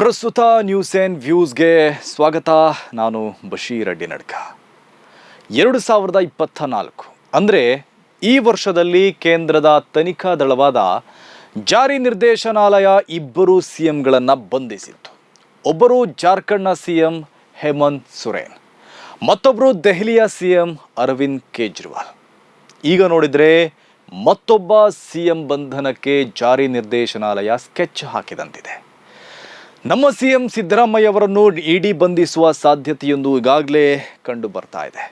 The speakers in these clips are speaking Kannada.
ಪ್ರಸ್ತುತ ನ್ಯೂಸ್ ಆ್ಯಂಡ್ ವ್ಯೂಸ್ಗೆ ಸ್ವಾಗತ. ನಾನು ಬಶೀರ್ ಅಡ್ಡಿ ನಡ್ಕ. ಎರಡು ಸಾವಿರದ ಇಪ್ಪತ್ತ ನಾಲ್ಕು ಅಂದರೆ ಈ ವರ್ಷದಲ್ಲಿ ಕೇಂದ್ರದ ತನಿಖಾ ದಳವಾದ ಜಾರಿ ನಿರ್ದೇಶನಾಲಯ ಇಬ್ಬರು ಸಿ ಎಂಗಳನ್ನು ಬಂಧಿಸಿತ್ತು. ಒಬ್ಬರು ಜಾರ್ಖಂಡ್ನ ಸಿ ಎಂ ಹೇಮಂತ್ ಸೊರೇನ್ ಮತ್ತೊಬ್ಬರು ದೆಹಲಿಯ ಸಿ ಎಂ ಅರವಿಂದ್ ಕೇಜ್ರಿವಾಲ್. ಈಗ ನೋಡಿದರೆ ಮತ್ತೊಬ್ಬ ಸಿ ಎಂ ಬಂಧನಕ್ಕೆ ಜಾರಿ ನಿರ್ದೇಶನಾಲಯ ಸ್ಕೆಚ್ ಹಾಕಿದಂತಿದೆ. ನಮ್ಮ ಸಿ ಎಂ ಸಿದ್ದರಾಮಯ್ಯ ಅವರನ್ನು ಇಡಿ ಬಂಧಿಸುವ ಸಾಧ್ಯತೆಯೊಂದು ಈಗಾಗಲೇ ಕಂಡು ಬರ್ತಾ ಇದೆ.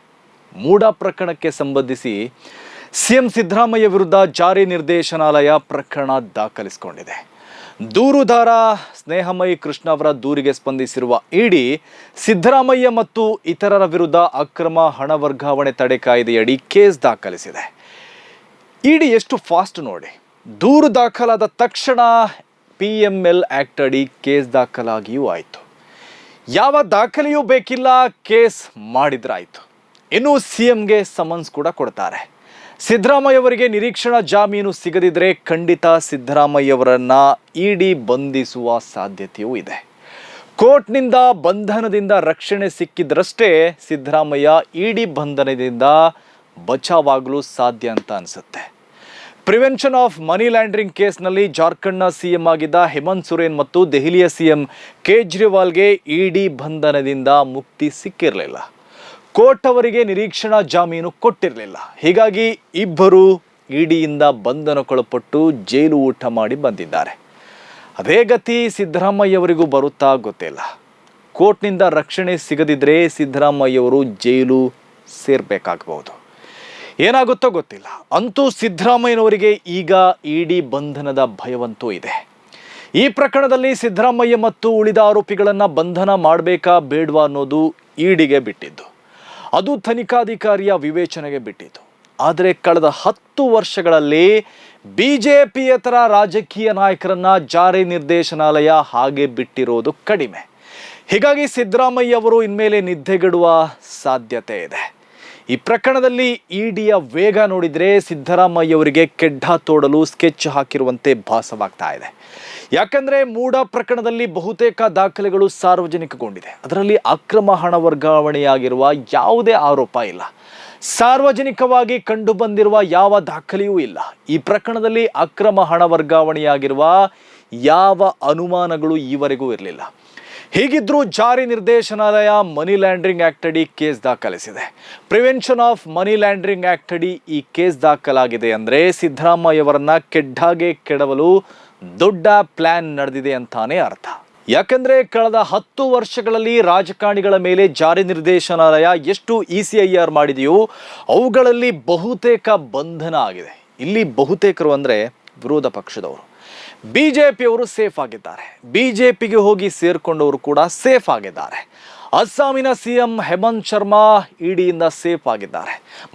ಮೂಡ ಪ್ರಕರಣಕ್ಕೆ ಸಂಬಂಧಿಸಿ ಸಿ ಎಂ ಸಿದ್ದರಾಮಯ್ಯ ವಿರುದ್ಧ ಜಾರಿ ನಿರ್ದೇಶನಾಲಯ ಪ್ರಕರಣ ದಾಖಲಿಸಿಕೊಂಡಿದೆ. ದೂರುದಾರ ಸ್ನೇಹಮಯಿ ಕೃಷ್ಣ ಅವರ ದೂರಿಗೆ ಸ್ಪಂದಿಸಿರುವ ಇಡಿ ಸಿದ್ದರಾಮಯ್ಯ ಮತ್ತು ಇತರರ ವಿರುದ್ಧ ಅಕ್ರಮ ಹಣ ವರ್ಗಾವಣೆ ತಡೆ ಕಾಯ್ದೆಯಡಿ ಕೇಸ್ ದಾಖಲಿಸಿದೆ. ಇಡಿ ಎಷ್ಟು ಫಾಸ್ಟ್ ನೋಡಿ, ದೂರು ದಾಖಲಾದ ತಕ್ಷಣ ಪಿ ಎಂ ಎಲ್ ಆ್ಯಕ್ಟ್ ಅಡಿ ಕೇಸ್ ದಾಖಲಾಗಿಯೂ ಆಯಿತು. ಯಾವ ದಾಖಲೆಯೂ ಬೇಕಿಲ್ಲ, ಕೇಸ್ ಮಾಡಿದ್ರಾಯಿತು. ಇನ್ನು ಸಿ ಎಂಗೆ ಸಮನ್ಸ್ ಕೂಡ ಕೊಡ್ತಾರೆ. ಸಿದ್ದರಾಮಯ್ಯವರಿಗೆ ನಿರೀಕ್ಷಣಾ ಜಾಮೀನು ಸಿಗದಿದ್ರೆ ಖಂಡಿತ ಸಿದ್ದರಾಮಯ್ಯವರನ್ನ ಇಡಿ ಬಂಧಿಸುವ ಸಾಧ್ಯತೆಯೂ ಇದೆ. ಕೋರ್ಟ್ನಿಂದ ಬಂಧನದಿಂದ ರಕ್ಷಣೆ ಸಿಕ್ಕಿದ್ರಷ್ಟೇ ಸಿದ್ದರಾಮಯ್ಯ ಇಡಿ ಬಂಧನದಿಂದ ಬಚಾವಾಗಲು ಸಾಧ್ಯ ಅಂತ ಅನಿಸುತ್ತೆ. ಪ್ರಿವೆನ್ಷನ್ ಆಫ್ ಮನಿ ಲ್ಯಾಂಡ್ರಿಂಗ್ ಕೇಸ್ನಲ್ಲಿ ಜಾರ್ಖಂಡ್ನ ಸಿಎಂ ಆಗಿದ್ದ ಹೇಮಂತ್ ಸೊರೇನ್ ಮತ್ತು ದೆಹಲಿಯ ಸಿಎಂ ಕೇಜ್ರಿವಾಲ್ಗೆ ಇಡಿ ಬಂಧನದಿಂದ ಮುಕ್ತಿ ಸಿಕ್ಕಿರಲಿಲ್ಲ. ಕೋರ್ಟ್ ಅವರಿಗೆ ನಿರೀಕ್ಷಣಾ ಜಾಮೀನು ಕೊಟ್ಟಿರಲಿಲ್ಲ. ಹೀಗಾಗಿ ಇಬ್ಬರು ಇಡಿಯಿಂದ ಬಂಧನಕ್ಕೊಳಪಟ್ಟು ಜೈಲು ಊಟ ಮಾಡಿ ಬಂದಿದ್ದಾರೆ. ಅದೇ ಗತಿ ಸಿದ್ದರಾಮಯ್ಯವರಿಗೂ ಬರುತ್ತಾ ಗೊತ್ತಿಲ್ಲ. ಕೋರ್ಟ್ನಿಂದ ರಕ್ಷಣೆ ಸಿಗದಿದ್ದರೆ ಸಿದ್ದರಾಮಯ್ಯವರು ಜೈಲು ಸೇರ್ಬೇಕಾಗಬಹುದು. ಏನಾಗುತ್ತೋ ಗೊತ್ತಿಲ್ಲ. ಅಂತೂ ಸಿದ್ದರಾಮಯ್ಯನವರಿಗೆ ಈಗ ಇಡಿ ಬಂಧನದ ಭಯವಂತೂ ಇದೆ. ಈ ಪ್ರಕರಣದಲ್ಲಿ ಸಿದ್ದರಾಮಯ್ಯ ಮತ್ತು ಉಳಿದ ಆರೋಪಿಗಳನ್ನು ಬಂಧನ ಮಾಡಬೇಕಾ ಬೇಡವಾ ಅನ್ನೋದು ಇಡಿಗೆ ಬಿಟ್ಟಿದ್ದು. ಅದು ತನಿಖಾಧಿಕಾರಿಯ ವಿವೇಚನೆಗೆ ಬಿಟ್ಟಿದ್ದು. ಆದರೆ ಕಳೆದ ಹತ್ತು ವರ್ಷಗಳಲ್ಲಿ ಬಿ ಜೆ ಪಿಯೇತರ ರಾಜಕೀಯ ನಾಯಕರನ್ನ ಜಾರಿ ನಿರ್ದೇಶನಾಲಯ ಹಾಗೆ ಬಿಟ್ಟಿರೋದು ಕಡಿಮೆ. ಹೀಗಾಗಿ ಸಿದ್ದರಾಮಯ್ಯ ಅವರು ಇನ್ಮೇಲೆ ನಿದ್ದೆಗೆಡುವ ಸಾಧ್ಯತೆ ಇದೆ. ಈ ಪ್ರಕರಣದಲ್ಲಿ ಇಡಿಯ ವೇಗ ನೋಡಿದರೆ ಸಿದ್ದರಾಮಯ್ಯ ಅವರಿಗೆ ಕೆಡ್ಡ ತೋಡಲು ಸ್ಕೆಚ್ ಹಾಕಿರುವಂತೆ ಭಾಸವಾಗ್ತಾ ಇದೆ. ಯಾಕಂದ್ರೆ ಮೂಡ ಪ್ರಕರಣದಲ್ಲಿ ಬಹುತೇಕ ದಾಖಲೆಗಳು ಸಾರ್ವಜನಿಕಗೊಂಡಿದೆ. ಅದರಲ್ಲಿ ಅಕ್ರಮ ಹಣ ವರ್ಗಾವಣೆಯಾಗಿರುವ ಯಾವುದೇ ಆರೋಪ ಇಲ್ಲ. ಸಾರ್ವಜನಿಕವಾಗಿ ಕಂಡುಬಂದಿರುವ ಯಾವ ದಾಖಲೆಯೂ ಇಲ್ಲ. ಈ ಪ್ರಕರಣದಲ್ಲಿ ಅಕ್ರಮ ಹಣ ವರ್ಗಾವಣೆಯಾಗಿರುವ ಯಾವ ಅನುಮಾನಗಳು ಈವರೆಗೂ ಇರಲಿಲ್ಲ. ಹೀಗಿದ್ರೂ ಜಾರಿ ನಿರ್ದೇಶನಾಲಯ ಮನಿ ಲ್ಯಾಂಡ್ರಿಂಗ್ ಆಕ್ಟ್ ಅಡಿ ಕೇಸ್ ದಾಖಲಿಸಿದೆ. Prevention of money laundering act ಅಡಿ ಈ ಕೇಸ್ ದಾಖಲಾಗಿದೆ ಅಂದರೆ ಸಿದ್ದರಾಮಯ್ಯವರನ್ನ ಕೆಡ್ಡಾಗೆ ಕೆಡವಲು ದೊಡ್ಡ ಪ್ಲಾನ್ ನಡೆದಿದೆ ಅಂತಾನೆ ಅರ್ಥ. ಯಾಕಂದ್ರೆ ಕಳೆದ ಹತ್ತು ವರ್ಷಗಳಲ್ಲಿ ರಾಜಕಾರಣಿಗಳ ಮೇಲೆ ಜಾರಿ ನಿರ್ದೇಶನಾಲಯ ಎಷ್ಟು ಇ ಸಿ ಐ ಆರ್ ಮಾಡಿದೆಯೋ ಅವುಗಳಲ್ಲಿ ಬಹುತೇಕ ಬಂಧನ ಆಗಿದೆ. ಇಲ್ಲಿ ಬಹುತೇಕರು ಅಂದರೆ ವಿರೋಧ ಪಕ್ಷದವರು. ಬಿ ಜೆ ಪಿಯವರು ಸೇಫ್ ಆಗಿದ್ದಾರೆ. ಬಿ ಜೆ ಪಿಗೆ ಹೋಗಿ ಸೇರ್ಕೊಂಡವರು ಕೂಡ ಸೇಫ್ ಆಗಿದ್ದಾರೆ. ಅಸ್ಸಾಮಿನ ಸಿ ಎಂ ಹೇಮಂತ್ ಶರ್ಮಾ ಇಡಿಯಿಂದ ಸೇಫ್ ಆಗಿದ್ದಾರೆ.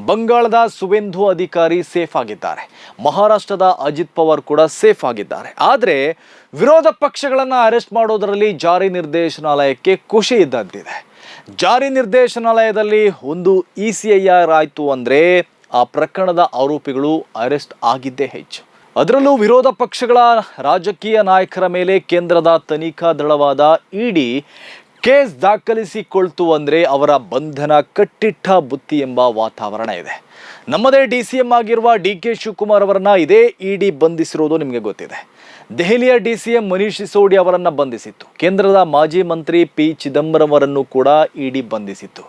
ಬಂಗಾಳದ ಸುವೆಂಧು ಅಧಿಕಾರಿ ಸೇಫ್ ಆಗಿದ್ದಾರೆ. ಮಹಾರಾಷ್ಟ್ರದ ಅಜಿತ್ ಪವಾರ್ ಕೂಡ ಸೇಫ್ ಆಗಿದ್ದಾರೆ. ಆದರೆ ವಿರೋಧ ಪಕ್ಷಗಳನ್ನು ಅರೆಸ್ಟ್ ಮಾಡೋದರಲ್ಲಿ ಜಾರಿ ನಿರ್ದೇಶನಾಲಯಕ್ಕೆ ಖುಷಿ ಇದ್ದಂತಿದೆ. ಜಾರಿ ನಿರ್ದೇಶನಾಲಯದಲ್ಲಿ ಒಂದು ಇ ಸಿ ಐ ಆರ್ ಆಯಿತು ಅಂದರೆ ಆ ಪ್ರಕರಣದ ಆರೋಪಿಗಳು ಅರೆಸ್ಟ್ ಆಗಿದ್ದೇ ಹೆಚ್ಚು. ಅದರಲ್ಲೂ ವಿರೋಧ ಪಕ್ಷಗಳ ರಾಜಕೀಯ ನಾಯಕರ ಮೇಲೆ ಕೇಂದ್ರದ ತನಿಖಾ ದಳವಾದ ಇಡಿ ಕೇಸ್ ದಾಖಲಿಸಿಕೊಳ್ತು ಅಂದರೆ ಅವರ ಬಂಧನ ಕಟ್ಟಿಟ್ಟ ಬುತ್ತಿ ಎಂಬ ವಾತಾವರಣ ಇದೆ. ನಮ್ಮದೇ ಡಿ ಸಿ ಎಂ ಆಗಿರುವ ಡಿ ಕೆ ಶಿವಕುಮಾರ್ ಅವರನ್ನ ಇದೇ ಇಡಿ ಬಂಧಿಸಿರೋದು ನಿಮಗೆ ಗೊತ್ತಿದೆ. ದೆಹಲಿಯ D C M Manish Sisodia ಅವರನ್ನು ಬಂಧಿಸಿತ್ತು. ಕೇಂದ್ರದ ಮಾಜಿ ಮಂತ್ರಿ ಪಿ ಚಿದಂಬರಂ ಅವರನ್ನು ಕೂಡ ಇಡಿ ಬಂಧಿಸಿತ್ತು.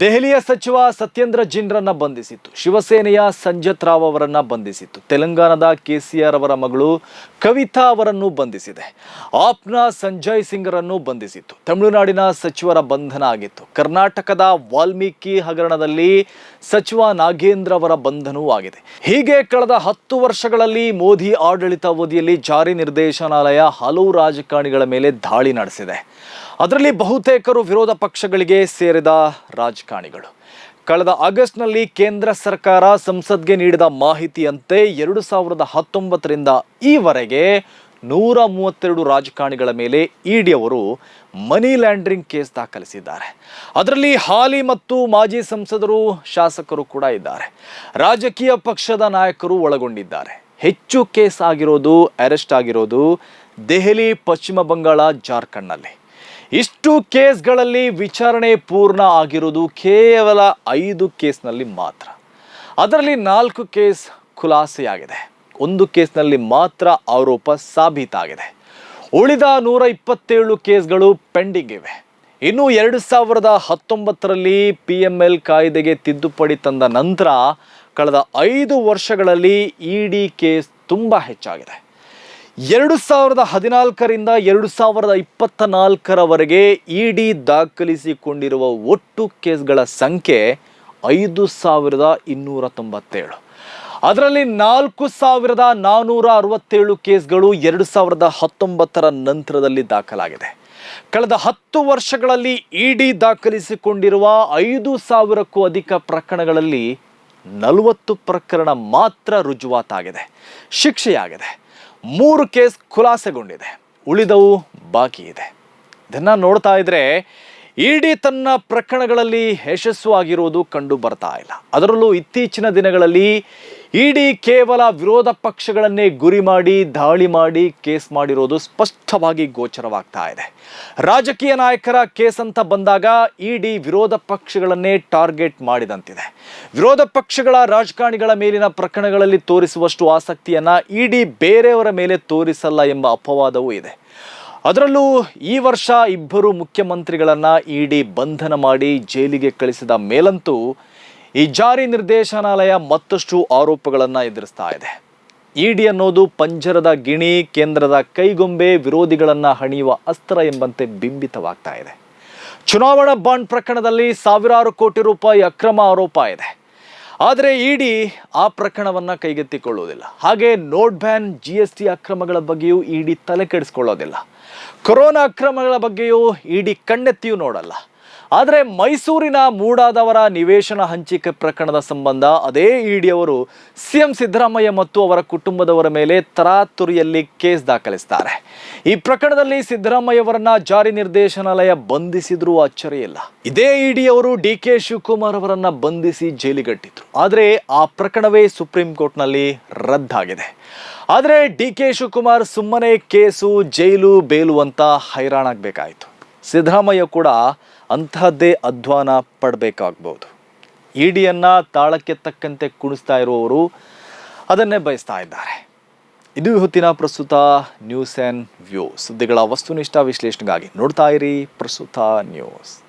ದೆಹಲಿಯ ಸಚಿವ ಸತ್ಯೇಂದ್ರ ಜಿನ್ರನ್ನ ಬಂಧಿಸಿತ್ತು. ಶಿವಸೇನೆಯ ಸಂಜತ್ ರಾವ್ ಅವರನ್ನ ಬಂಧಿಸಿತ್ತು. ತೆಲಂಗಾಣದ ಕೆಸಿಆರ್ ಅವರ ಮಗಳು ಕವಿತಾ ಅವರನ್ನು ಬಂಧಿಸಿದೆ. ಆಪ್ನ ಸಂಜಯ್ ಸಿಂಗ್ರನ್ನು ಬಂಧಿಸಿತ್ತು. ತಮಿಳುನಾಡಿನ ಸಚಿವರ ಬಂಧನ ಆಗಿತ್ತು. ಕರ್ನಾಟಕದ ವಾಲ್ಮೀಕಿ ಹಗರಣದಲ್ಲಿ ಸಚಿವ ನಾಗೇಂದ್ರ ಅವರ ಬಂಧನವೂ ಆಗಿದೆ. ಹೀಗೆ ಕಳೆದ ಹತ್ತು ವರ್ಷಗಳಲ್ಲಿ ಮೋದಿ ಆಡಳಿತಾವಧಿಯಲ್ಲಿ ಜಾರಿ ನಿರ್ದೇಶನಾಲಯ ಹಲವು ರಾಜಕಾರಣಿಗಳ ಮೇಲೆ ದಾಳಿ ನಡೆಸಿದೆ. ಅದರಲ್ಲಿ ಬಹುತೇಕರು ವಿರೋಧ ಪಕ್ಷಗಳಿಗೆ ಸೇರಿದ ರಾಜಕಾರಣಿಗಳು. ಕಳೆದ ಆಗಸ್ಟ್ನಲ್ಲಿ ಕೇಂದ್ರ ಸರ್ಕಾರ ಸಂಸತ್ಗೆ ನೀಡಿದ ಮಾಹಿತಿಯಂತೆ ಎರಡು ಸಾವಿರದ ಹತ್ತೊಂಬತ್ತರಿಂದ ಈವರೆಗೆ ನೂರ ಮೂವತ್ತೆರಡು ರಾಜಕಾರಣಿಗಳ ಮೇಲೆ ಇಡಿ ಅವರು ಮನಿ ಲ್ಯಾಂಡ್ರಿಂಗ್ ಕೇಸ್ ದಾಖಲಿಸಿದ್ದಾರೆ. ಅದರಲ್ಲಿ ಹಾಲಿ ಮತ್ತು ಮಾಜಿ ಸಂಸದರು ಶಾಸಕರು ಕೂಡ ಇದ್ದಾರೆ. ರಾಜಕೀಯ ಪಕ್ಷದ ನಾಯಕರು ಒಳಗೊಂಡಿದ್ದಾರೆ. ಹೆಚ್ಚು ಕೇಸ್ ಆಗಿರೋದು, ಅರೆಸ್ಟ್ ಆಗಿರೋದು ದೆಹಲಿ, ಪಶ್ಚಿಮ ಬಂಗಾಳ, ಜಾರ್ಖಂಡ್ನಲ್ಲಿ. ಇಷ್ಟು ಕೇಸ್ಗಳಲ್ಲಿ ವಿಚಾರಣೆ ಪೂರ್ಣ ಆಗಿರುವುದು ಕೇವಲ ಐದು ಕೇಸ್ನಲ್ಲಿ ಮಾತ್ರ. ಅದರಲ್ಲಿ ನಾಲ್ಕು ಕೇಸ್ ಖುಲಾಸೆಯಾಗಿದೆ. ಒಂದು ಕೇಸ್ನಲ್ಲಿ ಮಾತ್ರ ಆರೋಪ ಸಾಬೀತಾಗಿದೆ. ಉಳಿದ ನೂರ ಇಪ್ಪತ್ತೇಳು ಕೇಸ್ಗಳು ಪೆಂಡಿಂಗ್ ಇವೆ. ಇನ್ನು ಎರಡು ಸಾವಿರದ ಹತ್ತೊಂಬತ್ತರಲ್ಲಿ ಪಿ ಎಂ ಎಲ್ ಕಾಯ್ದೆಗೆ ತಿದ್ದುಪಡಿ ತಂದ ನಂತರ ಕಳೆದ ಐದು ವರ್ಷಗಳಲ್ಲಿ ಇ ಡಿ ಕೇಸ್ ತುಂಬ ಹೆಚ್ಚಾಗಿದೆ. ಎರಡು ಸಾವಿರದ ಹದಿನಾಲ್ಕರಿಂದ ಎರಡು ಸಾವಿರದ ಇಪ್ಪತ್ತ ನಾಲ್ಕರವರೆಗೆ ಇ ಡಿ ದಾಖಲಿಸಿಕೊಂಡಿರುವ ಒಟ್ಟು ಕೇಸ್ಗಳ ಸಂಖ್ಯೆ ಐದು ಸಾವಿರದ ಇನ್ನೂರ ತೊಂಬತ್ತೇಳು ಅದರಲ್ಲಿ ನಾಲ್ಕು ಸಾವಿರದ ನಾನ್ನೂರ ಅರವತ್ತೇಳು ಕೇಸ್ಗಳು ಎರಡು ಸಾವಿರದ ಹತ್ತೊಂಬತ್ತರ ನಂತರದಲ್ಲಿ ದಾಖಲಾಗಿದೆ. ಕಳೆದ ಹತ್ತು ವರ್ಷಗಳಲ್ಲಿ ಇಡಿ ದಾಖಲಿಸಿಕೊಂಡಿರುವ ಐದು ಸಾವಿರಕ್ಕೂ ಅಧಿಕ ಪ್ರಕರಣಗಳಲ್ಲಿ ನಲವತ್ತು ಪ್ರಕರಣ ಮಾತ್ರ ರುಜುವಾತಾಗಿದೆ. ಶಿಕ್ಷೆಯಾಗಿದೆ. ಮೂರು ಕೇಸ್ ಖುಲಾಸೆಗೊಂಡಿದೆ. ಉಳಿದವು ಬಾಕಿ ಇದೆ. ಇದನ್ನ ನೋಡ್ತಾ ಇದ್ರೆ, ಇಡಿ ತನ್ನ ಪ್ರಕರಣಗಳಲ್ಲಿ ಯಶಸ್ವಾಗಿರೋದು ಕಂಡು ಬರ್ತಾ ಇಲ್ಲ. ಅದರಲ್ಲೂ ಇತ್ತೀಚಿನ ದಿನಗಳಲ್ಲಿ ಇಡಿ ಕೇವಲ ವಿರೋಧ ಪಕ್ಷಗಳನ್ನೇ ಗುರಿ ಮಾಡಿ, ದಾಳಿ ಮಾಡಿ, ಕೇಸ್ ಮಾಡಿರೋದು ಸ್ಪಷ್ಟವಾಗಿ ಗೋಚರವಾಗ್ತಾ ಇದೆ. ರಾಜಕೀಯ ನಾಯಕರ ಕೇಸ್ ಅಂತ ಬಂದಾಗ ಇಡಿ ವಿರೋಧ ಪಕ್ಷಗಳನ್ನೇ ಟಾರ್ಗೆಟ್ ಮಾಡಿದಂತಿದೆ. ವಿರೋಧ ಪಕ್ಷಗಳ ರಾಜಕಾರಣಿಗಳ ಮೇಲಿನ ಪ್ರಕರಣಗಳಲ್ಲಿ ತೋರಿಸುವಷ್ಟು ಆಸಕ್ತಿಯನ್ನ ಇಡಿ ಬೇರೆಯವರ ಮೇಲೆ ತೋರಿಸಲ್ಲ ಎಂಬ ಅಪವಾದವೂ ಇದೆ. ಅದರಲ್ಲೂ ಈ ವರ್ಷ ಇಬ್ಬರು ಮುಖ್ಯಮಂತ್ರಿಗಳನ್ನ ಇಡಿ ಬಂಧನ ಮಾಡಿ ಜೈಲಿಗೆ ಕಳಿಸಿದ ಮೇಲಂತೂ ಈ ಜಾರಿ ನಿರ್ದೇಶನಾಲಯ ಮತ್ತಷ್ಟು ಆರೋಪಗಳನ್ನು ಎದುರಿಸ್ತಾ ಇದೆ. ಇಡಿ ಅನ್ನೋದು ಪಂಜರದ ಗಿಣಿ, ಕೇಂದ್ರದ ಕೈಗೊಂಬೆ, ವಿರೋಧಿಗಳನ್ನ ಹಣಿಯುವ ಅಸ್ತ್ರ ಎಂಬಂತೆ ಬಿಂಬಿತವಾಗ್ತಾ ಇದೆ. ಚುನಾವಣಾ ಬಾಂಡ್ ಪ್ರಕರಣದಲ್ಲಿ ಸಾವಿರಾರು ಕೋಟಿ ರೂಪಾಯಿ ಅಕ್ರಮ ಆರೋಪ ಇದೆ. ಆದರೆ ಇಡಿ ಆ ಪ್ರಕರಣವನ್ನು ಕೈಗೆತ್ತಿಕೊಳ್ಳುವುದಿಲ್ಲ ಹಾಗೆ note ban G S T ಅಕ್ರಮಗಳ ಬಗ್ಗೆಯೂ ಇಡಿ ತಲೆ ಕೆಡಿಸ್ಕೊಳ್ಳೋದಿಲ್ಲ. ಕೊರೋನಾ ಅಕ್ರಮಗಳ ಬಗ್ಗೆಯೂ ಇಡಿ ಕಣ್ಣೆತ್ತಿಯೂ ನೋಡಲ್ಲ. ಆದರೆ ಮೈಸೂರಿನ ಮೂಡಾದವರ ನಿವೇಶನ ಹಂಚಿಕೆ ಪ್ರಕರಣದ ಸಂಬಂಧ ಅದೇ ಇಡಿಯವರು ಸಿ ಎಂ ಸಿದ್ದರಾಮಯ್ಯ ಮತ್ತು ಅವರ ಕುಟುಂಬದವರ ಮೇಲೆ ತರಾತುರಿಯಲ್ಲಿ ಕೇಸ್ ದಾಖಲಿಸ್ತಾರೆ. ಈ ಪ್ರಕರಣದಲ್ಲಿ ಸಿದ್ದರಾಮಯ್ಯವರನ್ನ ಜಾರಿ ನಿರ್ದೇಶನಾಲಯ ಬಂಧಿಸಿದ್ರೂ ಅಚ್ಚರಿ ಇಲ್ಲ. ಇದೇ ಇಡಿಯವರು ಡಿ ಕೆ ಶಿವಕುಮಾರ್ ಅವರನ್ನ ಬಂಧಿಸಿ ಜೈಲಿಗಟ್ಟಿದ್ರು. ಆದರೆ ಆ ಪ್ರಕರಣವೇ ಸುಪ್ರೀಂ ಕೋರ್ಟ್ನಲ್ಲಿ ರದ್ದಾಗಿದೆ. ಆದರೆ ಡಿ ಕೆ ಶಿವಕುಮಾರ್ ಸುಮ್ಮನೆ ಕೇಸು, ಜೈಲು, ಬೇಲು ಅಂತ ಹೈರಾಣಾಗಬೇಕಾಯಿತು. ಸಿದ್ದರಾಮಯ್ಯ ಕೂಡ ಅಂತಹದ್ದೇ ಅಧ್ವಾನ ಪಡಬೇಕಾಗ್ಬೋದು. ಇಡಿಯನ್ನು ತಾಳಕ್ಕೆ ತಕ್ಕಂತೆ ಕುಣಿಸ್ತಾ ಇರುವವರು ಅದನ್ನೇ ಬಯಸ್ತಾ ಇದ್ದಾರೆ. ಇದು ಹೊತ್ತಿನ ಪ್ರಸ್ತುತ ನ್ಯೂಸ್ ಆ್ಯಂಡ್ ವ್ಯೂ. ಸುದ್ದಿಗಳ ವಸ್ತುನಿಷ್ಠ ವಿಶ್ಲೇಷಣೆಗಾಗಿ ನೋಡ್ತಾ ಇರಿ ಪ್ರಸ್ತುತ ನ್ಯೂಸ್.